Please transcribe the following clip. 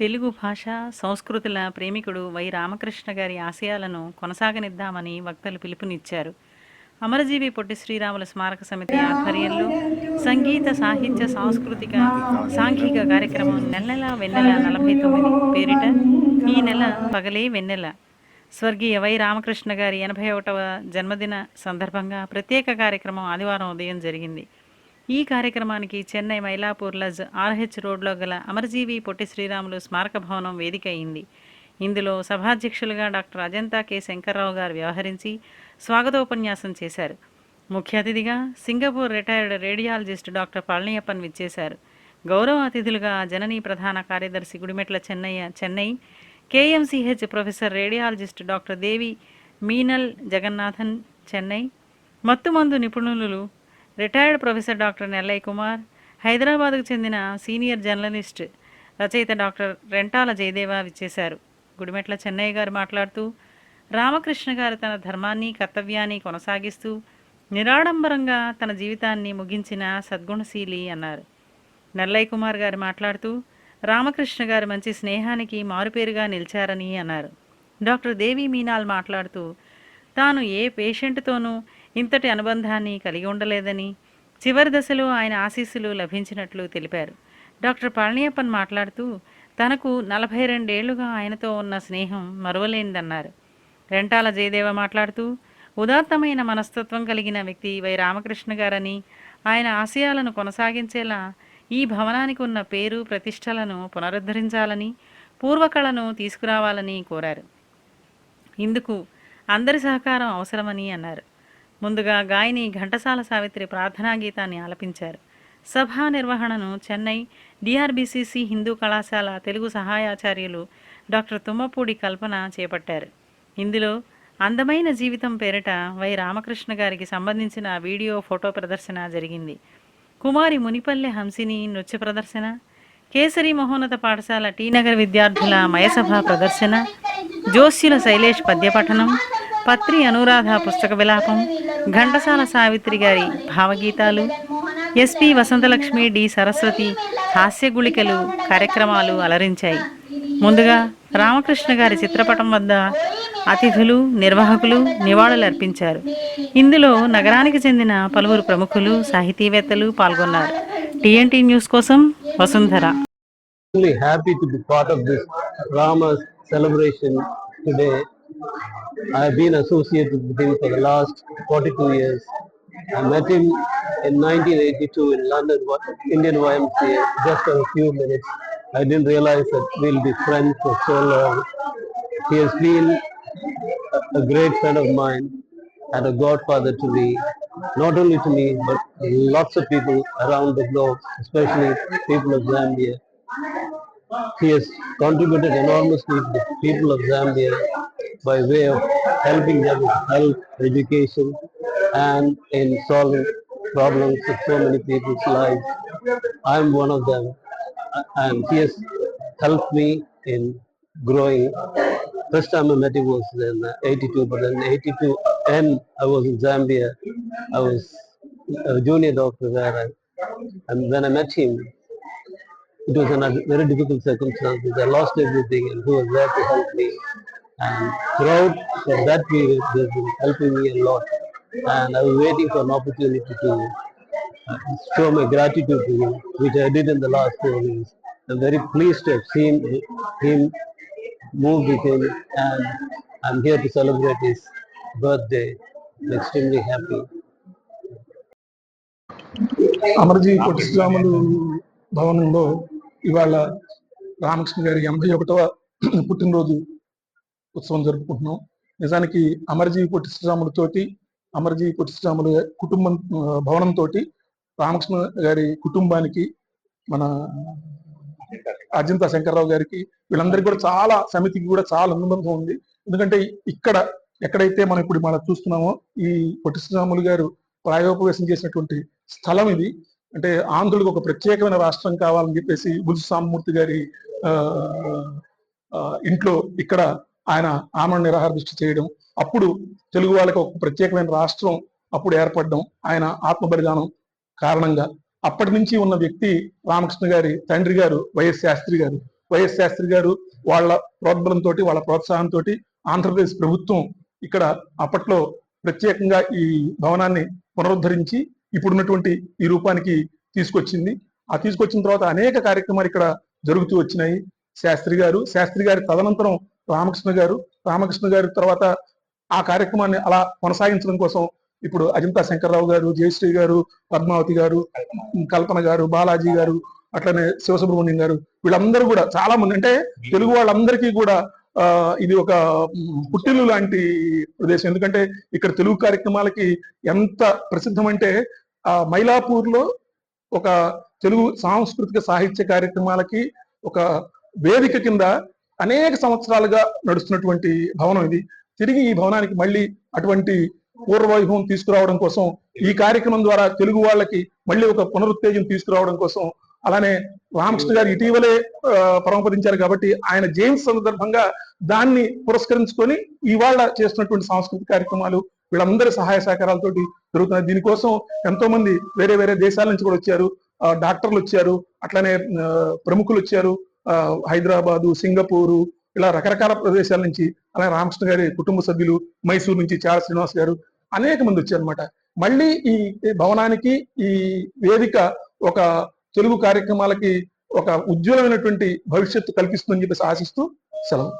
తెలుగు భాష సంస్కృతుల ప్రేమికుడు వై రామకృష్ణ గారి ఆశయాలను కొనసాగనిద్దామని వక్తలు పిలుపునిచ్చారు. అమరజీవి పొట్టి శ్రీరాముల స్మారక సమితి ఆధ్వర్యంలో సంగీత సాహిత్య సాంస్కృతిక సాంఘిక కార్యక్రమం నెలనెల వెన్నెల నలభై తొమ్మిది పేరిట ఈ నెల పగలే వెన్నెల. స్వర్గీయ వై రామకృష్ణ గారి ఎనభై ఒకటవ జన్మదిన సందర్భంగా ప్రత్యేక కార్యక్రమం ఆదివారం ఉదయం జరిగింది. ఈ కార్యక్రమానికి చెన్నై మైలాపూర్ లజ్ ఆర్హెచ్ రోడ్లో గల అమరజీవి పొట్టి శ్రీరాములు స్మారక భవనం వేదిక అయింది. ఇందులో సభాధ్యక్షులుగా డాక్టర్ అజంతా కె. శంకర్రావు గారు వ్యవహరించి స్వాగతోపన్యాసం చేశారు. ముఖ్య అతిథిగా Singapore retired radiologist doctor Palaniappan విచ్చేశారు. గౌరవ అతిథులుగా జననీ ప్రధాన కార్యదర్శి Gudimetla Chennaiah Chennai KMCH professor radiologist doctor Devi Meenal Jagannathan Chennai మత్తుమందు నిపుణులు retired professor doctor Nellaiah Kumar హైదరాబాద్కు చెందిన సీనియర్ జర్నలిస్ట్ రచయిత డాక్టర్ రెంటాల జయదేవ విచ్చేశారు. గుడిమెట్ల చెన్నయ్య గారు మాట్లాడుతూ రామకృష్ణ గారు తన ధర్మాన్ని కర్తవ్యాన్ని కొనసాగిస్తూ నిరాడంబరంగా తన జీవితాన్ని ముగించిన సద్గుణశీలి అన్నారు. నల్లయ్య కుమార్ గారు మాట్లాడుతూ రామకృష్ణ గారు మంచి స్నేహానికి మారుపేరుగా నిలిచారని అన్నారు. డాక్టర్ దేవి మీనాల్ మాట్లాడుతూ తాను ఏ పేషెంట్తోనూ ఇంతటి అనుబంధాన్ని కలిగి ఉండలేదని చివరి దశలో ఆయన ఆశీస్సులు లభించినట్లు తెలిపారు. డాక్టర్ పళనియప్పన్ మాట్లాడుతూ తనకు నలభై రెండేళ్ళుగా ఆయనతో ఉన్న స్నేహం మరువలేనిదన్నారు. రెంటాల జయదేవ మాట్లాడుతూ ఉదాత్తమైన మనస్తత్వం కలిగిన వ్యక్తి వై రామకృష్ణ గారని ఆయన ఆశయాలను కొనసాగించేలా ఈ భవనానికి ఉన్న పేరు ప్రతిష్టలను పునరుద్ధరించాలని పూర్వకళను తీసుకురావాలని కోరారు. ఇందుకు అందరి సహకారం అవసరమని అన్నారు. ముందుగా గాయని ఘంటసాల సావిత్రి ప్రార్థనా గీతాన్ని ఆలపించారు. సభా నిర్వహణను చెన్నై డిఆర్బిసిసి హిందూ కళాశాల తెలుగు సహాయాచార్యులు డాక్టర్ తుమ్మపూడి కల్పన చేపట్టారు. ఇందులో అందమైన జీవితం పేరిట వై రామకృష్ణ గారికి సంబంధించిన వీడియో ఫోటో ప్రదర్శన జరిగింది. కుమారి మునిపల్లె హంసిని నృత్య ప్రదర్శన కేసరి మహోన్నత పాఠశాల టీనగర్ విద్యార్థుల మయసభ ప్రదర్శన జోస్యుల శైలేష్ పద్యపఠనం పత్రి అనురాధ పుస్తక విలాపం ఘంటసాల సావిత్రి గారి భావగీతాలు ఎస్పి వసంతలక్ష్మి డి సరస్వతి హాస్యగుళికలు కార్యక్రమాలు అలరించాయి. ముందుగా రామకృష్ణ గారి చిత్రపటం వద్ద అతిథులు నిర్వాహకులు నివాళులర్పించారు. ఇందులో నగరానికి చెందిన పలువురు ప్రముఖులు సాహితీవేత్తలు పాల్గొన్నారు. టీఎన్టీ న్యూస్ కోసం Vasundhara. Happy to be part of this Rama celebration today. I have been associated with him for the last 42 years. I met him in 1982 in London, Indian YMCA, just for a few minutes. I didn't realize that we'll be friends for so long. He has been a, great friend of mine and a godfather to me, not only to me, but lots of people around the globe, especially people of Zambia. He has contributed enormously to the people of Zambia by way of helping them with health, education, and in solving problems of so many people's lives. I am one of them, and he has helped me in growing. First time I met him was in uh, 82, but in 82 and I was in Zambia. I was a junior doctor there, and, when I met him, it was in a very difficult circumstances. I lost everything and he was there to help me. And throughout for that period, he has been helping me a lot. And I was waiting for an opportunity to uh, show my gratitude to him, which I did in the last four years. I'm very pleased to have seen him move with him and I'm here to celebrate his birthday. I'm extremely happy. Amarji Kottisriramulu భవనంలో ఇవాళ రామకృష్ణ గారి ఎనభై ఒకటవ పుట్టినరోజు ఉత్సవం జరుపుకుంటున్నాం. నిజానికి అమరజీవి పొట్టి శ్రీరాములతోటి అమరజీవి పొట్టి శ్రీరాములు కుటుంబం భవనంతో రామకృష్ణ గారి కుటుంబానికి మన అజంతా శంకర్రావు గారికి వీళ్ళందరికీ కూడా చాలా సమితికి కూడా చాలా అనుబంధం ఉంది. ఎందుకంటే ఇక్కడ ఎక్కడైతే మనం ఇప్పుడు మనం చూస్తున్నామో ఈ పొట్టి శ్రీరాములు గారు ప్రాయోపవేశం చేసినటువంటి స్థలం ఇది. అంటే ఆంధ్రులకు ఒక ప్రత్యేకమైన రాష్ట్రం కావాలని చెప్పేసి బుల్సు సామమూర్తి గారి ఆ, ఇంట్లో ఇక్కడ ఆయన ఆమెను నిరాహార చేయడం. అప్పుడు తెలుగు వాళ్ళకి ఒక ప్రత్యేకమైన రాష్ట్రం అప్పుడు ఏర్పడడం ఆయన ఆత్మ బలిదానం కారణంగా. అప్పటి నుంచి ఉన్న వ్యక్తి రామకృష్ణ గారి తండ్రి గారు వైఎస్ శాస్త్రి గారు. వైఎస్ శాస్త్రి గారు వాళ్ళ ప్రోద్బలంతో వాళ్ళ ప్రోత్సాహంతో ఆంధ్రప్రదేశ్ ప్రభుత్వం ఇక్కడ అప్పట్లో ప్రత్యేకంగా ఈ భవనాన్ని పునరుద్ధరించి ఇప్పుడున్నటువంటి ఈ రూపానికి తీసుకొచ్చింది. ఆ తీసుకొచ్చిన తర్వాత అనేక కార్యక్రమాలు ఇక్కడ జరుగుతూ వచ్చినాయి. శాస్త్రి గారు శాస్త్రి గారి తదనంతరం రామకృష్ణ గారు రామకృష్ణ గారి తర్వాత ఆ కార్యక్రమాన్ని అలా కొనసాగించడం కోసం ఇప్పుడు అజంతా శంకర్రావు గారు జయశ్రీ గారు పద్మావతి గారు కల్పన గారు బాలాజీ గారు అట్లనే శివసుబ్రహ్మణ్యం గారు వీళ్ళందరూ కూడా చాలా మంది అంటే తెలుగు వాళ్ళందరికీ కూడా ఆ, ఇది ఒక పుట్టిల్లు లాంటి ప్రదేశం. ఎందుకంటే ఇక్కడ తెలుగు కార్యక్రమాలకి ఎంత ప్రసిద్ధం అంటే ఆ మైలాపూర్లో ఒక తెలుగు సాంస్కృతిక సాహిత్య కార్యక్రమాలకి ఒక వేదిక కింద అనేక సంవత్సరాలుగా నడుస్తున్నటువంటి భవనం ఇది. తిరిగి ఈ భవనానికి మళ్ళీ అటువంటి పూర్వవైభవం తీసుకురావడం కోసం ఈ కార్యక్రమం ద్వారా తెలుగు వాళ్ళకి మళ్ళీ ఒక పునరుత్తేజం తీసుకురావడం కోసం అలానే రామకృష్ణ గారు ఇటీవలే ఆ, పరమపదించారు కాబట్టి ఆయన జయంతి సందర్భంగా దాన్ని పురస్కరించుకొని ఇవాళ చేస్తున్నటువంటి సాంస్కృతిక కార్యక్రమాలు వీళ్ళందరి సహాయ సహకారాలతోటి జరుగుతున్నాయి. దీనికోసం ఎంతో మంది వేరే వేరే దేశాల నుంచి కూడా వచ్చారు. డాక్టర్లు వచ్చారు. అట్లానే ప్రముఖులు వచ్చారు. హైదరాబాదు సింగపూరు ఇలా రకరకాల ప్రదేశాల నుంచి అలాగే రామకృష్ణ గారి కుటుంబ సభ్యులు మైసూరు నుంచి చార శ్రీనివాస్ గారు అనేక మంది వచ్చారనమాట మళ్ళీ ఈ ఈ భవనానికి ఈ వేదిక ఒక తెలుగు కార్యక్రమాలకి ఒక ఉజ్వలమైనటువంటి భవిష్యత్తు కల్పిస్తుందని చెప్పేసి ఆశిస్తూ సెలవు.